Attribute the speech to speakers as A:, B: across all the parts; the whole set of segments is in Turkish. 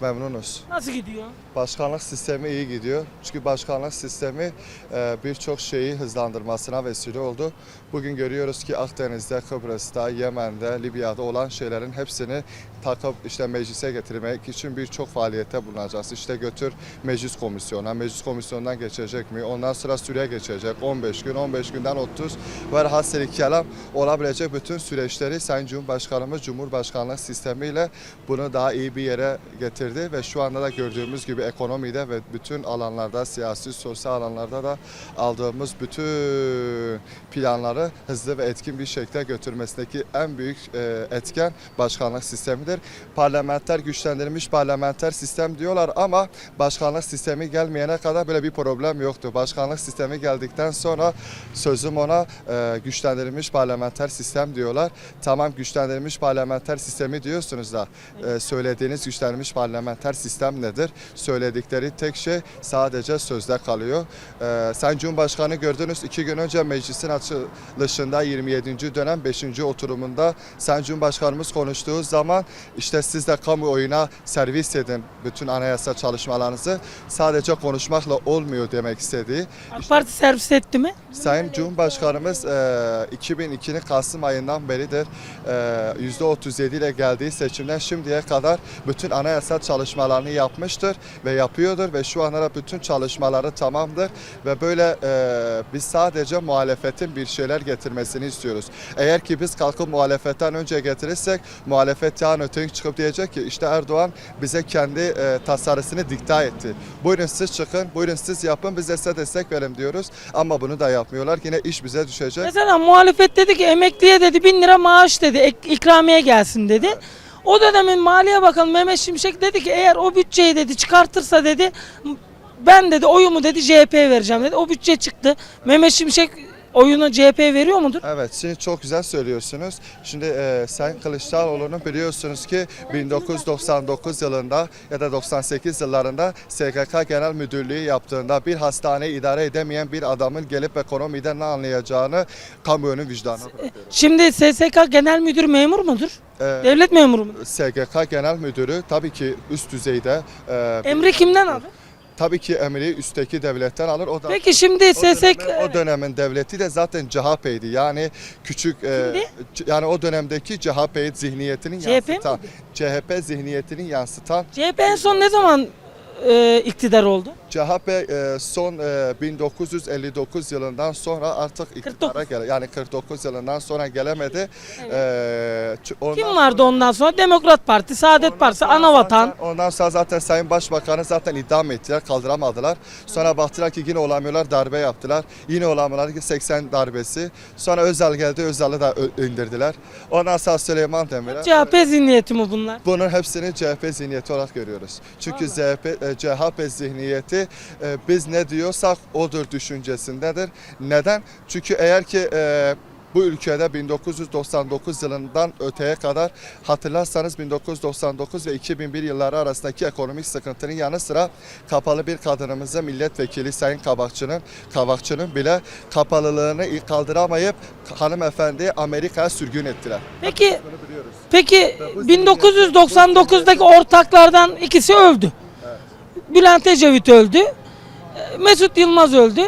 A: Memnunuz.
B: Nasıl gidiyor?
A: Başkanlık sistemi iyi gidiyor. Çünkü başkanlık sistemi e, birçok şeyi hızlandırmasına vesile oldu. Bugün görüyoruz ki Akdeniz'de, Kıbrıs'ta, Yemen'de, Libya'da olan şeylerin hepsini takıp işte meclise getirmek için birçok faaliyette bulunacağız. İşte götür meclis komisyonuna, meclis komisyonundan geçecek mi? Ondan sonra süre geçecek 15 gün, 15 günden 30 ve hasili kelam olabilecek bütün süreçleri Sayın Cumhurbaşkanımız Cumhurbaşkanlık sistemiyle bunu daha iyi bir yere getirdi ve şu anda da gördüğümüz gibi ekonomide ve bütün alanlarda, siyasi, sosyal alanlarda da aldığımız bütün planları hızlı ve etkin bir şekilde götürmesindeki en büyük e, etken başkanlık sistemidir. Parlamenter güçlendirilmiş parlamenter sistem diyorlar ama başkanlık sistemi gelmeyene kadar böyle bir problem yoktu. Başkanlık sistemi geldikten sonra sözüm ona e, güçlendirilmiş parlamenter sistem diyorlar. Tamam güçlendirilmiş parlamenter sistemi diyorsunuz da e, söylediğiniz güçlendirilmiş parlamenter sistem nedir? Söyledikleri tek şey sadece sözde kalıyor. E, Sayın Cumhurbaşkanı gördünüz iki gün önce meclisin açılışında 27. dönem 5. oturumunda Sayın Cumhurbaşkanımız konuştuğu zaman işte siz de kamuoyuna servis edin bütün anayasa çalışmalarınızı. Sadece konuşmakla olmuyor demek istediği.
B: AK Parti servis etti mi?
A: Sayın Cumhurbaşkanımız e, 2002'nin Kasım ayından beridir e, %37 ile geldiği seçimden şimdiye kadar bütün anayasa çalışmalarını yapmıştır ve yapıyordur ve şu anda da bütün çalışmaları tamamdır ve böyle e, biz sadece muhalefetin bir şeyler getirmesini istiyoruz. Eğer ki biz kalkıp muhalefetten önce getirirsek muhalefet yarın öteki çıkıp diyecek ki işte Erdoğan bize kendi e, tasarısını dikta etti. Buyurun siz çıkın, buyurun siz yapın biz size destek verin diyoruz ama bunu da yapmıyorlar. Yine iş bize düşecek.
B: Mesela muhalefet dedi ki emekliye dedi bin lira maaş dedi ikramiye gelsin dedi. O dönemin Maliye Bakanı Mehmet Şimşek dedi ki eğer o bütçeyi dedi çıkartırsa dedi ben dedi oyumu dedi CHP'ye vereceğim dedi. O bütçe çıktı. Mehmet Şimşek oyunu CHP'ye veriyor mudur?
A: Evet, şimdi çok güzel söylüyorsunuz. Şimdi e, Sayın Kılıçdaroğlu'nun biliyorsunuz ki 1999 yılında ya da 98 yıllarında SGK Genel Müdürlüğü yaptığında bir hastane idare edemeyen bir adamın gelip ekonomiden ne anlayacağını kamuoyunun vicdanına bırakıyorum.
B: Şimdi SSK Genel Müdürü memur mudur?
A: E,
B: Devlet memuru mudur?
A: SGK Genel Müdürü tabii ki üst düzeyde e,
B: Emri kimden alır?
A: Tabii ki emri üstteki devletten alır. O da
B: Peki şimdi
A: o, dönemin, o dönemin devleti de zaten CHP'ydi. Yani küçük e, c- yani o dönemdeki CHP zihniyetinin
B: CHP
A: yansıtan CHP zihniyetinin yansıtan
B: CHP en son ne zaman e, iktidar oldu?
A: CHP e, son e, 1959 yılından sonra artık iktidara
B: 49.
A: gele yani 49 yılından sonra gelemedi. E, ondan
B: Kim vardı ondan sonra? Demokrat Parti, Saadet Partisi, Anavatan.
A: zaten- Ondan sonra zaten Sayın Başbakanı zaten idam ettiler, kaldıramadılar. Sonra baktılar ki yine olamıyorlar, darbe yaptılar. Yine olamıyorlar ki 80 darbesi. Sonra Özal geldi, Özal'ı da ö- indirdiler. Ondan sonra Süleyman Demirel.
B: CHP zihniyeti mi bunlar?
A: Bunun hepsini CHP zihniyeti olarak görüyoruz. Çünkü CHP, e, CHP zihniyeti e, biz ne diyorsak odur düşüncesindedir. Neden? Çünkü eğer ki e, bu ülkede 1999 yılından öteye kadar hatırlarsanız 1999 ve 2001 yılları arasındaki ekonomik sıkıntının yanı sıra kapalı bir kadınımızı milletvekili Sayın Kabakçı'nın Kabakçı'nın bile kapalılığını kaldıramayıp hanımefendi Amerika'ya sürgün ettiler.
B: Peki peki
A: bu
B: 1999'daki ortaklardan ikisi öldü. Bülent Ecevit öldü. e, Mesut Yılmaz öldü.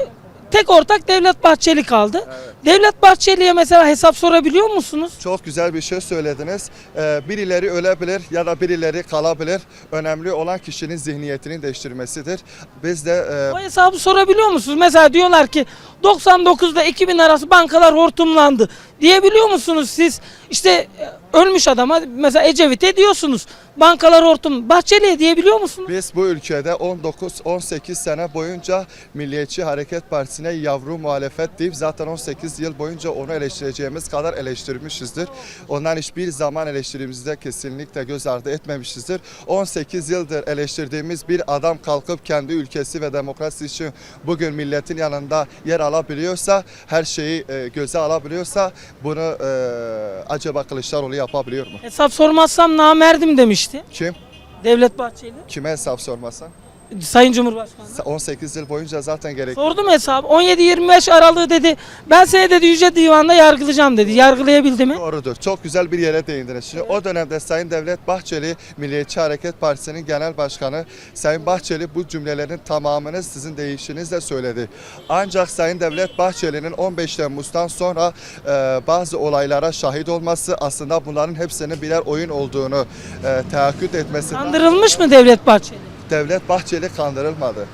B: Tek ortak Devlet Bahçeli kaldı. Devlet Bahçeli'ye mesela hesap sorabiliyor musunuz?
A: Çok güzel bir şey söylediniz. Ee, birileri ölebilir ya da birileri kalabilir. Önemli olan kişinin zihniyetini değiştirmesidir. Biz de e,
B: O hesabı sorabiliyor musunuz? Mesela diyorlar ki 99'da 2000 arası bankalar hortumlandı. Diyebiliyor musunuz siz? İşte e, ölmüş adama mesela Ecevit'e diyorsunuz. Bankalar hortum. Bahçeli'ye diyebiliyor musunuz?
A: biz bu ülkede 19-18 sene boyunca Milliyetçi Hareket Partisi'ne yavru muhalefet deyip zaten 18 yıl boyunca onu eleştireceğimiz kadar eleştirmişizdir. Ondan hiçbir zaman eleştirimizde kesinlikle göz ardı etmemişizdir. 18 yıldır eleştirdiğimiz bir adam kalkıp kendi ülkesi ve demokrasi için bugün milletin yanında yer alabiliyorsa, her şeyi e, göze alabiliyorsa bunu e, acaba Kılıçdaroğlu yapabiliyor mu?
B: Hesap sormazsam namerdim demişti.
A: Kim?
B: Devlet Bahçeli.
A: Kime hesap sormasan?
B: Sayın Cumhurbaşkanı?
A: 18 yıl boyunca zaten gerek.
B: Sordum hesabı. 17-25 aralığı dedi. Ben seni dedi Yüce Divan'da yargılayacağım dedi. Yargılayabildi mi?
A: Doğrudur. Çok güzel bir yere değindiniz. Şimdi o dönemde Sayın Devlet Bahçeli, Milliyetçi Hareket Partisi'nin genel başkanı Sayın Bahçeli bu cümlelerin tamamını sizin deyişinizle söyledi. Ancak Sayın Devlet Bahçeli'nin 15 Temmuz'dan sonra e, bazı olaylara şahit olması aslında bunların hepsinin birer oyun olduğunu e, teakküt etmesi.
B: Kandırılmış mı Devlet Bahçeli?
A: Devlet Bahçeli kandırılmadı.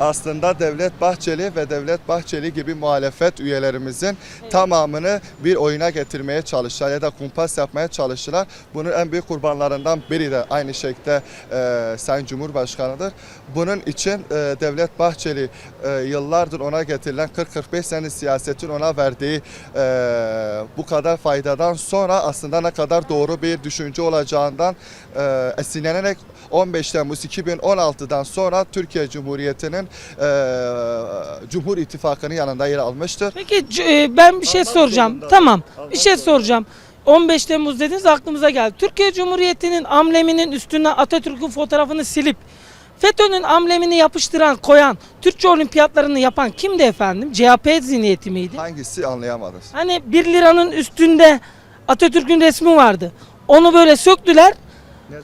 A: Aslında Devlet Bahçeli ve Devlet Bahçeli gibi muhalefet üyelerimizin tamamını bir oyuna getirmeye çalıştılar ya da kumpas yapmaya çalıştılar. Bunun en büyük kurbanlarından biri de aynı şekilde e, Sayın Cumhurbaşkanı'dır. Bunun için e, Devlet Bahçeli e, yıllardır ona getirilen 40-45 senelik siyasetin ona verdiği e, bu kadar faydadan sonra aslında ne kadar doğru bir düşünce olacağından e, esinlenerek 15 Temmuz 2016'dan sonra Türkiye Cumhuriyeti'nin e, Cumhur İttifakı'nın yanında yer almıştır.
B: Peki c- e, ben bir şey
A: Almak
B: soracağım.
A: zorunda.
B: Tamam.
A: Almak
B: Bir şey
A: zorunda.
B: soracağım. 15 Temmuz dediniz aklımıza geldi. Türkiye Cumhuriyeti'nin ambleminin üstüne Atatürk'ün fotoğrafını silip FETÖ'nün amblemini yapıştıran, koyan, Türkçe olimpiyatlarını yapan kimdi efendim? CHP zihniyeti miydi?
A: Hangisi anlayamadık.
B: Hani 1 liranın üstünde Atatürk'ün resmi vardı. Onu böyle söktüler.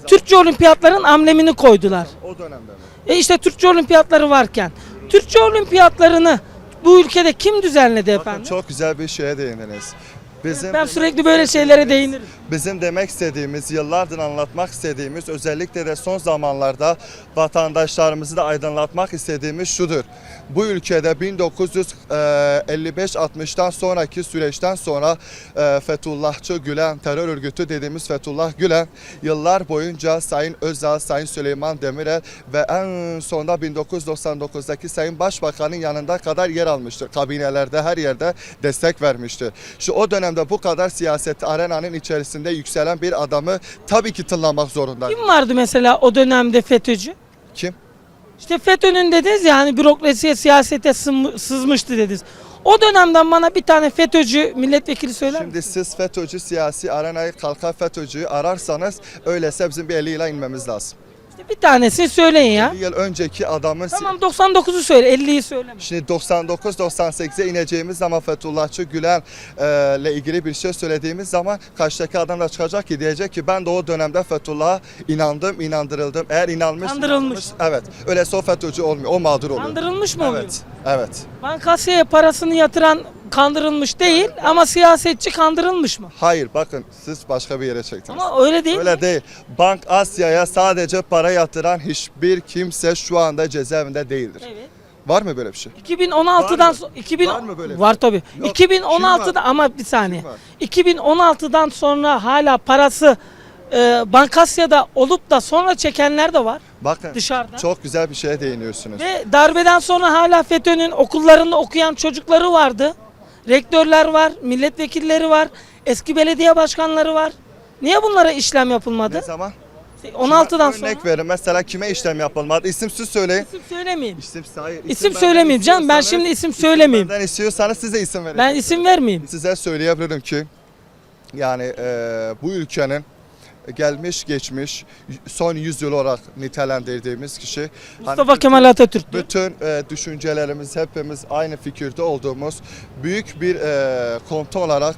B: Türkçe olimpiyatların amblemini koydular.
A: O dönemde mi?
B: E işte Türkçe olimpiyatları varken Türkçe olimpiyatlarını bu ülkede kim düzenledi
A: Bakın
B: efendim?
A: çok güzel bir şeye değindiniz. Bizim
B: Ben sürekli böyle şeylere değinirim.
A: Bizim demek istediğimiz, yıllardır anlatmak istediğimiz, özellikle de son zamanlarda vatandaşlarımızı da aydınlatmak istediğimiz şudur. Bu ülkede 1955-60'tan sonraki süreçten sonra e, Fethullahçı Gülen, terör örgütü dediğimiz Fethullah Gülen yıllar boyunca Sayın Özal, Sayın Süleyman Demirel ve en sonunda 1999'daki Sayın Başbakan'ın yanında kadar yer almıştır. Kabinelerde her yerde destek vermiştir. Şu o dönemde bu kadar siyaset arenanın içerisinde yükselen bir adamı tabii ki tınlamak zorunda.
B: Kim vardı mesela o dönemde FETÖ'cü?
A: Kim?
B: İşte FETÖ'nün dediniz ya hani bürokrasiye siyasete sızm- sızmıştı dediniz. O dönemden bana bir tane FETÖ'cü milletvekili söyler misiniz?
A: Şimdi siz FETÖ'cü siyasi arenayı kalkan FETÖ'cüyü ararsanız öyleyse bizim bir 50 yıla inmemiz lazım.
B: İşte bir tanesini söyleyin ya.
A: 50 yıl önceki adamın
B: Tamam 99'u söyle 50'yi söyleme.
A: Şimdi 99-98'e ineceğimiz zaman Fethullahçı Gülen e, ile ilgili bir şey söylediğimiz zaman karşıdaki adam da çıkacak ki diyecek ki ben de o dönemde Fethullah'a inandım, inandırıldım. Eğer inanmış,
B: Kandırılmış.
A: inanmış- evet. Öyleyse o FETÖ'cü olmuyor, o mağdur oluyor.
B: Kandırılmış mı oluyor?
A: Evet, evet.
B: Bankasya parasını yatıran kandırılmış değil ama siyasetçi kandırılmış mı?
A: Hayır bakın siz başka bir yere çektiniz.
B: Ama öyle değil.
A: Öyle değil. Bank Asya'ya sadece para yatıran hiçbir kimse şu anda cezaevinde değildir.
B: Evet.
A: Var mı böyle bir şey?
B: 2016'dan
A: Var mı?
B: sonra 2000
A: Var mı böyle bir
B: Var
A: şey?
B: tabii.
A: Yok.
B: 2016'da
A: Kim var?
B: ama bir saniye.
A: Kim var?
B: 2016'dan sonra hala parası e, Bankasya'da olup da sonra çekenler de var
A: Bakın
B: dışarıda.
A: çok güzel bir şeye değiniyorsunuz.
B: Ve darbeden sonra hala FETÖ'nün okullarında okuyan çocukları vardı. Rektörler var, milletvekilleri var, eski belediye başkanları var. Niye bunlara işlem yapılmadı?
A: Ne zaman?
B: 16'dan
A: Kime
B: sonra.
A: Örnek verin mesela kime işlem yapılmadı? İsim siz söyleyin.
B: İsim söylemeyeyim.
A: İsim, hayır,
B: İsim
A: benden
B: söylemeyeyim canım, ben şimdi isim söylemeyeyim.
A: Benden istiyorsanız size isim verin.
B: Ben isim vermeyeyim.
A: Size söyleyebilirim ki yani eee, bu ülkenin gelmiş geçmiş son yüzyıl olarak nitelendirdiğimiz kişi
B: Mustafa
A: hani
B: Kemal Atatürk'tü.
A: bütün e, düşüncelerimiz hepimiz aynı fikirde olduğumuz büyük bir e, komutan olarak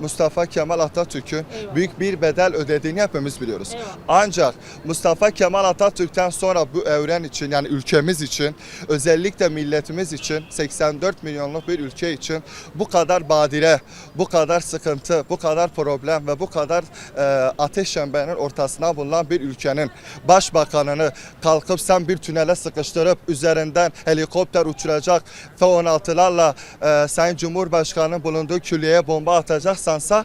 A: Mustafa Kemal Atatürk'ün büyük bir bedel ödediğini hepimiz biliyoruz.
B: Eyvallah.
A: Ancak Mustafa Kemal Atatürk'ten sonra bu evren için yani ülkemiz için özellikle milletimiz için 84 milyonluk bir ülke için bu kadar badire, bu kadar sıkıntı, bu kadar problem ve bu kadar e, ateş çemberinin ortasına bulunan bir ülkenin başbakanını kalkıp sen bir tünele sıkıştırıp üzerinden helikopter uçuracak F-16'larla e, Sayın Cumhurbaşkanı'nın bulunduğu külliyeye bomba atacaksansa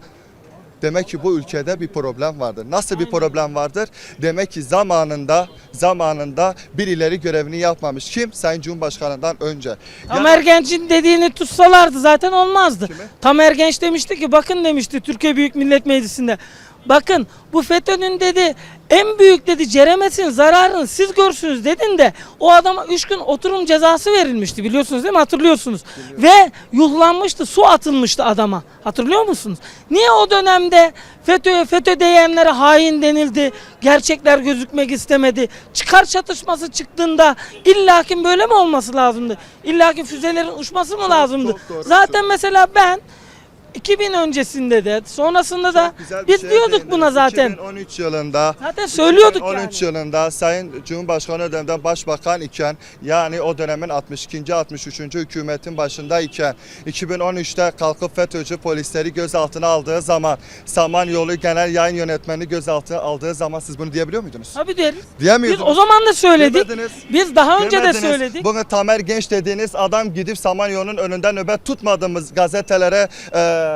A: Demek ki bu ülkede bir problem vardır. Nasıl bir problem vardır? Demek ki zamanında zamanında birileri görevini yapmamış. Kim? Sayın Cumhurbaşkanı'ndan önce.
B: Tamer Genç'in dediğini tutsalardı zaten olmazdı.
A: Kimi?
B: Tamer Genç demişti ki bakın demişti Türkiye Büyük Millet Meclisi'nde. Bakın bu FETÖ'nün dedi En büyük dedi ceremetin zararını siz görsünüz dedin de o adama 3 gün oturum cezası verilmişti biliyorsunuz değil mi hatırlıyorsunuz. Ve yuhlanmıştı su atılmıştı adama hatırlıyor musunuz? Niye o dönemde FETÖ'ye FETÖ diyenlere hain denildi gerçekler gözükmek istemedi. Çıkar çatışması çıktığında illakin böyle mi olması lazımdı? İllakin füzelerin uçması mı lazımdı?
A: çok.
B: Zaten mesela ben 2000 öncesinde de sonrasında da biz
A: şeye
B: diyorduk buna zaten.
A: 2013 yılında
B: Zaten söylüyorduk
A: 2013
B: yani.
A: yılında Sayın Cumhurbaşkanı o dönemde başbakan iken yani o dönemin 62. 63. hükümetin başındayken 2013'te kalkıp FETÖ'cü polisleri gözaltına aldığı zaman Samanyolu Genel Yayın Yönetmeni gözaltına aldığı zaman siz bunu diyebiliyor muydunuz?
B: Tabii deriz. Biz
A: Diyemiyordunuz.
B: o zaman da söyledik.
A: Demediniz.
B: Biz daha önce de
A: Demediniz.
B: söyledik.
A: Bugün Tamer Genç dediğiniz adam gidip Samanyolu'nun önünden nöbet tutmadığımız gazetelere eee,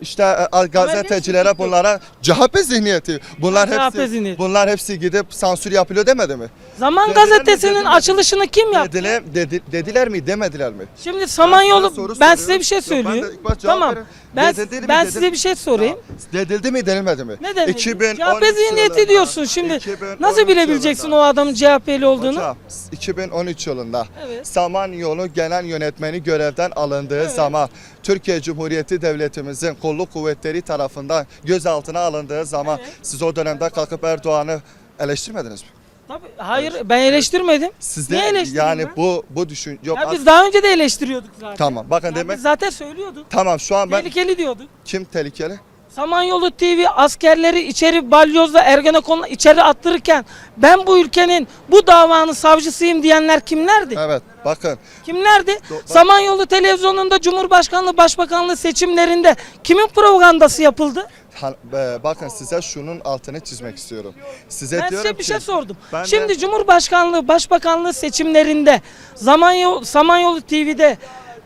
A: işte e, gazetecilere bunlara CHP zihniyeti. Bunlar
B: Ha, CHP
A: hepsi
B: zihniyeti.
A: bunlar hepsi gidip sansür yapılıyor demedi mi?
B: Zaman
A: Dediler mi,
B: gazetesinin
A: dediler mi?
B: açılışını kim yaptı?
A: Dediler, dedi- dediler mi demediler mi?
B: Şimdi Samanyolu
A: Ben soru
B: ben
A: soruyorum.
B: size bir şey
A: Yok, ben de
B: söyleyeyim.
A: ilk baş cevap
B: Tamam. Ben
A: Dedildi mi,
B: ben
A: dedil-
B: size bir şey sorayım.
A: Dedildi mi denilmedi mi?
B: Ne demek?
A: 2013
B: CHP zihniyeti
A: yılında-
B: diyorsun şimdi.
A: 2013
B: Nasıl bilebileceksin
A: yılında-
B: o adamın CHP'li olduğunu?
A: Hocam 2013 yılında
B: Evet.
A: Samanyolu Genel Yönetmeni görevden alındığı zaman Türkiye Cumhuriyeti Devletimizin kolluk kuvvetleri tarafından gözaltına alındığı zaman
B: Evet.
A: siz o dönemde kalkıp Erdoğan'ı eleştirmediniz mi?
B: Tabii, hayır ben eleştirmedim.
A: Siz de yani
B: ben?
A: bu bu düşün yok
B: Ya biz daha önce de eleştiriyorduk zaten.
A: tamam bakın
B: Ya
A: demek
B: biz zaten söylüyorduk.
A: tamam şu an ben
B: Tehlikeli diyorduk.
A: kim tehlikeli?
B: Samanyolu TV askerleri içeri balyozla Ergenekon'la içeri attırırken ben bu ülkenin bu davanın savcısıyım diyenler kimlerdi?
A: Evet bakın
B: Kimlerdi?
A: Do-
B: Samanyolu televizyonunda Cumhurbaşkanlığı Başbakanlığı seçimlerinde kimin propagandası yapıldı?
A: ha- e, bakın size şunun altını çizmek istiyorum. Size
B: Ben
A: diyorum
B: size bir
A: ki
B: şey sordum.
A: ben de-
B: Şimdi Cumhurbaşkanlığı Başbakanlığı seçimlerinde Samanyolu, Samanyolu TV'de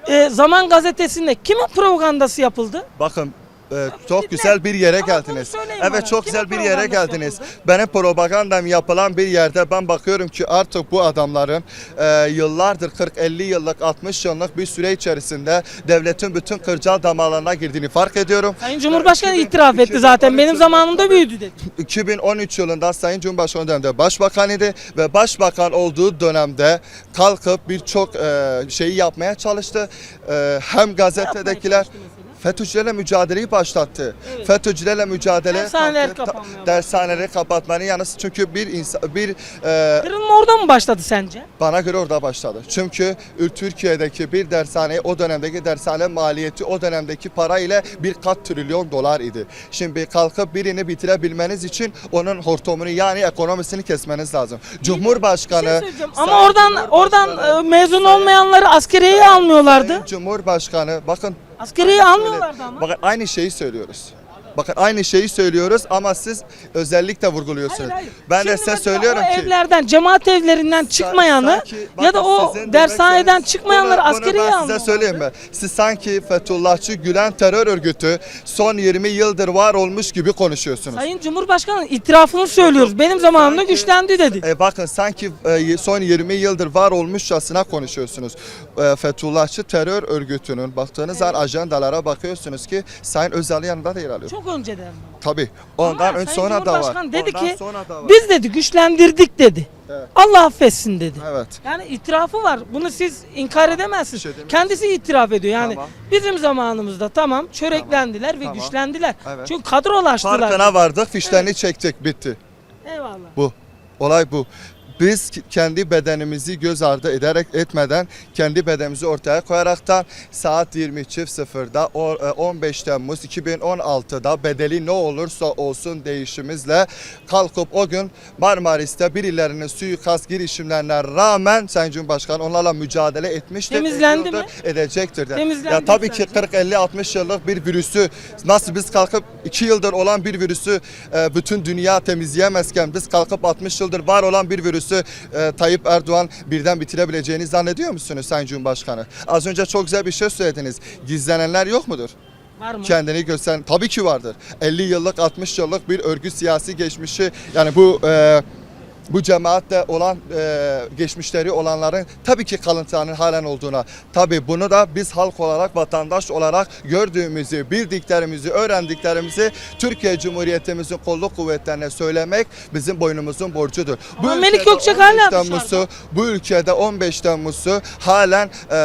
B: e, Zaman Gazetesi'nde kimin propagandası yapıldı?
A: Bakın e, çok güzel bir yere
B: Ama
A: geldiniz.
B: bunu söyleyin
A: Evet
B: bana.
A: çok
B: Kimin
A: güzel bir yere geldiniz.
B: yapıldı?
A: Benim propagandam yapılan bir yerde ben bakıyorum ki artık bu adamların e, yıllardır 40-50 yıllık 60 yıllık bir süre içerisinde devletin bütün kırcal damarlarına girdiğini fark ediyorum.
B: Sayın Cumhurbaşkanı
A: 2000
B: itiraf etti zaten.
A: 2013
B: Benim zamanımda büyüdü dedi.
A: 2013 yılında Sayın Cumhurbaşkanı döneminde başbakanıydı ve başbakan olduğu dönemde kalkıp birçok e, şeyi yapmaya çalıştı. E, hem gazetedekiler
B: çalıştı?
A: FETÖ'cülerle mücadeleyi başlattı.
B: Evet.
A: FETÖ'cülerle mücadele
B: Dershaneler başladı.
A: dershaneleri kapatmanın yanı çünkü bir insan bir e,
B: Kırılma orada mı başladı sence?
A: bana göre orada başladı. Çünkü Türkiye'deki bir dershane o dönemdeki dershane maliyeti o dönemdeki para ile bir kat trilyon dolar idi. Şimdi kalkıp birini bitirebilmeniz için onun hortumunu yani ekonomisini kesmeniz lazım.
B: Bir şey
A: Cumhurbaşkanı
B: söyleyeceğim.
A: Sayın
B: Ama oradan
A: Cumhurbaşkanı-
B: oradan e, mezun olmayanları askeriyeye almıyorlardı.
A: Sayın Cumhurbaşkanı bakın
B: Askeriye almıyorlardı ama.
A: Bakın aynı şeyi söylüyoruz. Bakın aynı şeyi söylüyoruz ama siz özellikle vurguluyorsunuz.
B: Hayır, hayır.
A: Ben de
B: Şimdi
A: size
B: mesela
A: söylüyorum ki
B: evlerden, cemaat evlerinden çıkmayanı
A: sanki-
B: ya da o dershaneden çıkmayanları
A: Bunu- bunu
B: askeriye
A: ben
B: almıyorlardı.
A: size söyleyeyim mi? Siz sanki Fethullahçı Gülen terör örgütü son 20 yıldır var olmuş gibi konuşuyorsunuz.
B: Sayın Cumhurbaşkanı itirafını söylüyoruz. Benim zamanımda
A: Sanki-
B: güçlendi dedi.
A: E bakın sanki e, son 20 yıldır var olmuşçasına konuşuyorsunuz. E, Fethullahçı terör örgütünün baktığınız zaman ajandalara bakıyorsunuz ki Sayın Özal'ın yanında da yer alıyor.
B: Çok önceden.
A: Tabii. Ondan
B: Ama
A: ön
B: Sayın
A: sonra da var.
B: Cumhurbaşkanı dedi
A: Ondan
B: ki
A: sonra da var.
B: biz dedi güçlendirdik dedi.
A: Evet.
B: Allah affetsin dedi.
A: Evet.
B: Yani itirafı var. Bunu siz inkar edemezsiniz.
A: Şey.
B: Kendisi itiraf ediyor. Yani
A: Tamam.
B: bizim zamanımızda tamam çöreklendiler ve
A: Tamam.
B: güçlendiler.
A: Evet.
B: Çünkü kadrolaştılar.
A: Farkına vardık, fişlerini çektik, bitti.
B: Eyvallah.
A: Bu. Olay bu. Biz kendi bedenimizi göz ardı ederek etmeden kendi bedenimizi ortaya koyaraktan saat 20.00'da o- e, 15 Temmuz 2016'da bedeli ne olursa olsun değişimizle kalkıp o gün Marmaris'te birilerinin suikast girişimlerine rağmen Sayın Cumhurbaşkanı onlarla mücadele etmiştir.
B: Temizlendi mi?
A: Edecektir de.
B: Temizlendi
A: Ya tabii ki
B: sence?
A: 40 50 60 yıllık bir virüsü nasıl biz kalkıp 2 yıldır olan bir virüsü e, bütün dünya temizleyemezken biz kalkıp 60 yıldır var olan bir virüsü e, Tayyip Erdoğan birden bitirebileceğini zannediyor musunuz Sayın Cumhurbaşkanı? Az önce çok güzel bir şey söylediniz. Gizlenenler yok mudur?
B: Var mı?
A: Kendini gösteren tabii ki vardır. 50 yıllık 60 yıllık bir örgüt siyasi geçmişi yani bu e, bu cemaatle olan e, geçmişleri olanların tabii ki kalıntılarının halen olduğuna tabii bunu da biz halk olarak vatandaş olarak gördüğümüzü bildiklerimizi öğrendiklerimizi Türkiye Cumhuriyetimizin kolluk kuvvetlerine söylemek bizim boynumuzun borcudur.
B: Ama
A: Bu
B: Melik
A: ülkede
B: Gökçek
A: 15
B: hala
A: Temmuz'u, bu ülkede 15 Temmuz'u halen e,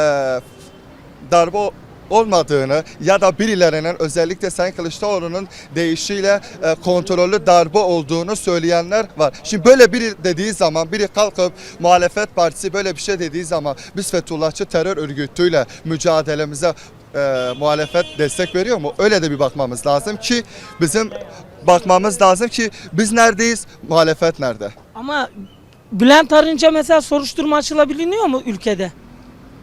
A: darbe olmadığını ya da birilerinin özellikle Sayın Kılıçdaroğlu'nun deyişiyle e, kontrollü darbe olduğunu söyleyenler var. Şimdi böyle biri dediği zaman biri kalkıp muhalefet partisi böyle bir şey dediği zaman biz Fethullahçı terör örgütüyle mücadelemize e, muhalefet destek veriyor mu? Öyle de bir bakmamız lazım ki bizim bakmamız lazım ki biz neredeyiz? Muhalefet nerede?
B: Ama Bülent Arınç'a mesela soruşturma açılabiliyor mu ülkede?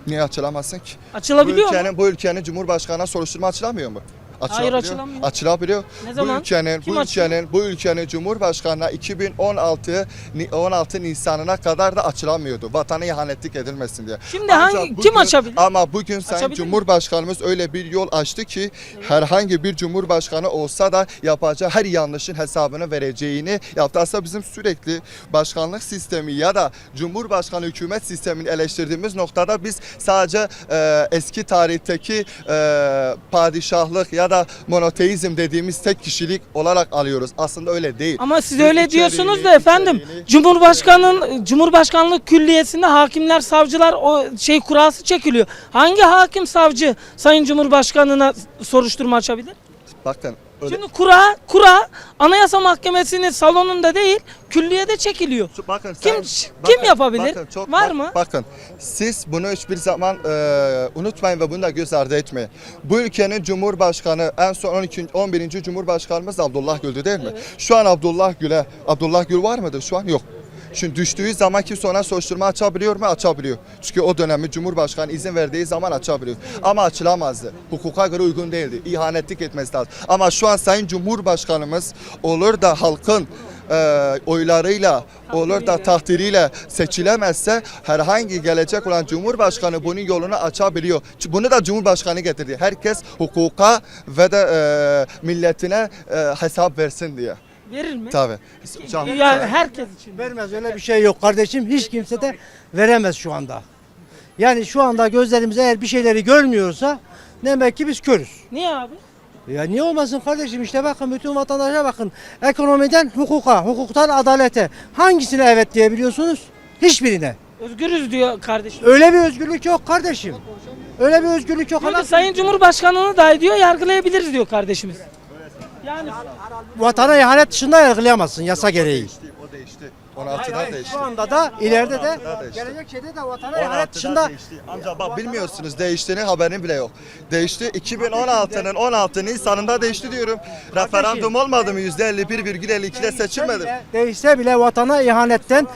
A: Niye açılamazsın ki? bu
B: Açılabiliyor mu?
A: ülkenin, bu ülkenin Cumhurbaşkanı'na soruşturma açılamıyor mu?
B: Hayır, açılamıyor.
A: Açılabiliyor.
B: Ne zaman?
A: Bu ülkenin,
B: Kim
A: bu
B: açıyor?
A: ülkenin, bu ülkenin Cumhurbaşkanı'na 2016 ni- 16 Nisan'ına kadar da açılamıyordu. Vatana ihanetlik edilmesin diye.
B: Şimdi hangi- kim açabilir?
A: Ama bugün Sayın
B: Açabilir mi?
A: Cumhurbaşkanımız öyle bir yol açtı ki herhangi bir Cumhurbaşkanı olsa da yapacağı her yanlışın hesabını vereceğini yaptı. Aslında bizim sürekli başkanlık sistemi ya da Cumhurbaşkanı hükümet sistemini eleştirdiğimiz noktada biz sadece e, eski tarihteki e, padişahlık ya da monoteizm dediğimiz tek kişilik olarak alıyoruz. Aslında öyle değil.
B: Ama siz öyle
A: içeriğini-
B: diyorsunuz da efendim
A: içeriğini-
B: Cumhurbaşkanın Cumhurbaşkanlık Külliyesi'nde hakimler, savcılar o şey kurası çekiliyor. Hangi hakim savcı Sayın Cumhurbaşkanına soruşturma açabilir?
A: Bakın öyle-
B: Şimdi kura kura Anayasa Mahkemesi'nin salonunda değil, külliyede çekiliyor.
A: Şu- Bakın
B: Kim-
A: sen-
B: kim yapabilir?
A: çok-
B: Var
A: bak-
B: mı?
A: Bakın siz bunu hiçbir zaman e, unutmayın ve bunu da göz ardı etmeyin. Bu ülkenin Cumhurbaşkanı en son 12. 11. Cumhurbaşkanımız Abdullah Gül'dü değil mi? Şu an Abdullah Gül'e Abdullah Gül var mıdır? Şu an yok. Şimdi düştüğü zaman kimse ona soruşturma açabiliyor mu? Açabiliyor. Çünkü o dönemi Cumhurbaşkanı izin verdiği zaman açabiliyor. Ama açılamazdı. Hukuka göre uygun değildi. İhanetlik etmesi lazım. Ama şu an Sayın Cumhurbaşkanımız olur da halkın e, oylarıyla olur da takdiriyle seçilemezse herhangi gelecek olan Cumhurbaşkanı bunun yolunu açabiliyor. Çünkü Bunu da Cumhurbaşkanı getirdi. Herkes hukuka ve de e, milletine e, hesap versin diye.
B: Verir mi?
A: Tabii. Can-
B: Ya herkes için.
C: Vermez öyle bir şey yok kardeşim. Hiç kimse de veremez şu anda. Yani şu anda gözlerimiz eğer bir şeyleri görmüyorsa demek ki biz körüz.
B: Niye abi?
C: Ya niye olmasın kardeşim işte bakın bütün vatandaşa bakın. Ekonomiden hukuka, hukuktan adalete. Hangisine evet diyebiliyorsunuz? Hiçbirine.
B: Özgürüz diyor kardeşim.
C: Öyle bir özgürlük yok kardeşim. Öyle bir özgürlük yok.
B: Diyor ki Sayın Cumhurbaşkanı'nı dahi diyor yargılayabiliriz diyor kardeşimiz. Yani
C: Vatana ihanet dışında yargılayamazsın yasa gereği.
A: Değişti, o değişti. 16'da değişti.
C: Şu anda da ileride de gelecek şeyde de vatana ihanet
A: 16'da
C: dışında
A: değişti. Amca bak bilmiyorsunuz değiştiğini haberin bile yok. Değişti 2016'nın 16 Nisan'ında değişti diyorum. Referandum olmadı mı %51,52'de seçilmedi.
C: bile, değişse bile vatana ihanetten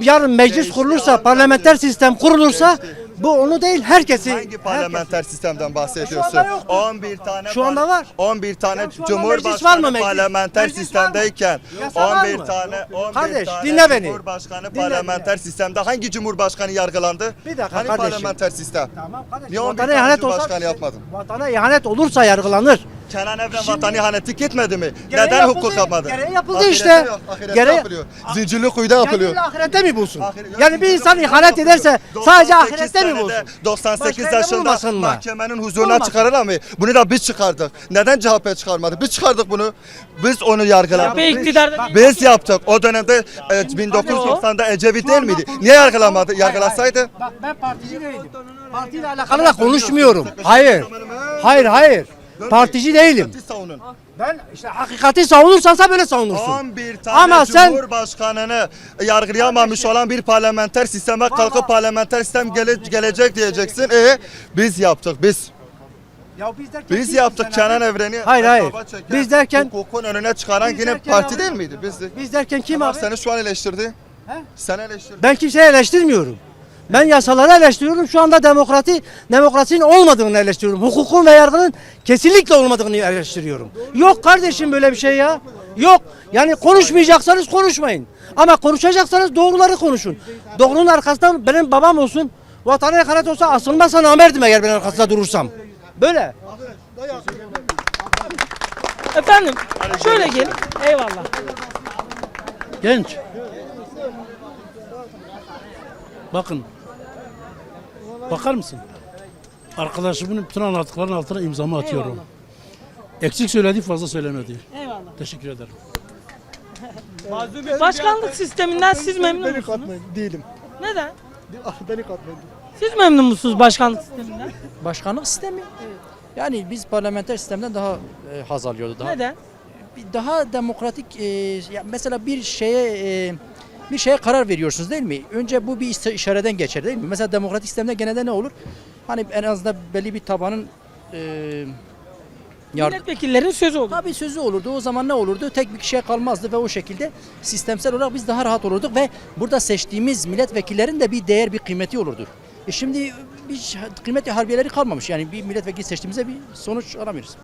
C: yarın meclis kurulursa, parlamenter sistem kurulursa
A: Değişti.
C: Bu onu değil herkesi
A: Hangi parlamenter sistemden bahsediyorsun?
C: Şu anda yoktu.
A: 11 tane
C: Şu anda var.
A: 11 tane
C: Ya şu anda meclis var
A: Cumhurbaşkanı
C: mı meclis?
A: parlamenter
C: Meclis var mı?
A: sistemdeyken
C: Yasa var
A: 11
C: mı?
A: tane 11
C: Kardeş,
A: tane
C: dinle beni.
A: Cumhurbaşkanı
C: Dinle,
A: parlamenter sistemde hangi Cumhurbaşkanı yargılandı?
C: Bir dakika
A: hani
C: kardeşim.
A: parlamenter sistem?
C: Tamam kardeşim.
A: Niye 11
C: vatana
A: tane
C: ihanet
A: Cumhurbaşkanı
C: olsa
A: yapmadın?
C: vatana ihanet olursa yargılanır.
A: Kenan Evren
C: Şimdi-
A: vatan ihanetlik etmedi mi? Neden
C: yapıldı,
A: hukuk yapmadı?
C: gereği yapıldı
A: Ahirette
C: işte.
A: Yok, ahirette
C: Gereği-
A: yapılıyor. Zincirli kuyuda yapılıyor.
C: Kendini ahirette mi bulsun?
A: Ahire- yok,
C: Yani bir insan ihanet ederse sadece
A: 98
C: ahirette mi bulsun?
A: 98
C: Başka
A: yaşında mahkemenin huzuruna
C: Bulmasın.
A: çıkarırlar mı? Bunu da biz çıkardık. Neden CHP çıkarmadı? Biz çıkardık bunu. Biz onu yargıladık.
B: CHP iktidarda değil.
A: Biz yaptık. O dönemde e, 1990'da Ecevit değil miydi? Niye yargılamadı? Yargılasaydı.
C: Bak ben partici değilim. Partiyle alakalı da konuşmuyorum. Hayır. Hayır hayır. Partici değilim.
A: Savunun.
C: Ben işte hakikati savunursansa böyle savunursun.
A: 11 tane
C: Ama sen
A: Cumhurbaşkanını yargılayamamış olan bir parlamenter sisteme kalkıp parlamenter sistem gele- gelecek diyeceksin. E biz yaptık biz.
C: ya biz derken
A: Biz yaptık Kenan? Evren'i.
C: Hayır, hayır.
A: çeken,
C: Biz derken-
A: hukukun önüne çıkaran
C: Biz
A: yine parti
C: abi-
A: değil miydi? Bizdi.
C: Biz derken kim
A: Ama
C: abi?
A: seni şu an eleştirdi.
C: He?
A: Sen eleştirdin.
C: Ben kimseyi eleştirmiyorum. Ben yasaları eleştiriyorum. Şu anda demokrati demokrasinin olmadığını eleştiriyorum. Hukukun ve yargının kesinlikle olmadığını eleştiriyorum. Yok kardeşim böyle bir şey ya. Yok. Yani konuşmayacaksanız konuşmayın. Ama konuşacaksanız doğruları konuşun. Doğrunun arkasından benim babam olsun. Vatana hakaret olsa asılmazsa namerdim eğer ben arkasında durursam. Böyle.
B: Efendim şöyle gelin. Eyvallah.
C: Genç.
D: Bakın. Bakar mısın? Arkadaşımın bütün anlattıklarının altına imzamı atıyorum.
B: Eyvallah.
D: Eksik söyledi fazla söylemedi.
B: Eyvallah.
D: Teşekkür ederim.
B: Başkanlık sisteminden siz memnun
E: Beni
B: musunuz?
E: katmayın. Değilim.
B: Neden?
E: Beni katmayın.
B: Siz memnun musunuz başkanlık sisteminden?
F: Başkanlık sistemi. Yani biz parlamenter sistemden daha e, haz alıyordu daha.
B: Neden?
F: Bir- Daha demokratik e, ya mesela bir şeye e, bir şeye karar veriyorsunuz değil mi? Önce bu bir işareden geçer değil mi? Mesela demokratik sistemde genelde ne olur? Hani en azından belli bir tabanın e, yardım
B: Milletvekillerin sözü olur.
F: Tabii sözü olurdu. O zaman ne olurdu? Tek bir kişiye kalmazdı ve o şekilde sistemsel olarak biz daha rahat olurduk ve burada seçtiğimiz milletvekillerin de bir değer, bir kıymeti olurdu. E şimdi bir kıymeti harbiyeleri kalmamış. Yani bir milletvekili seçtiğimizde bir sonuç alamıyoruz.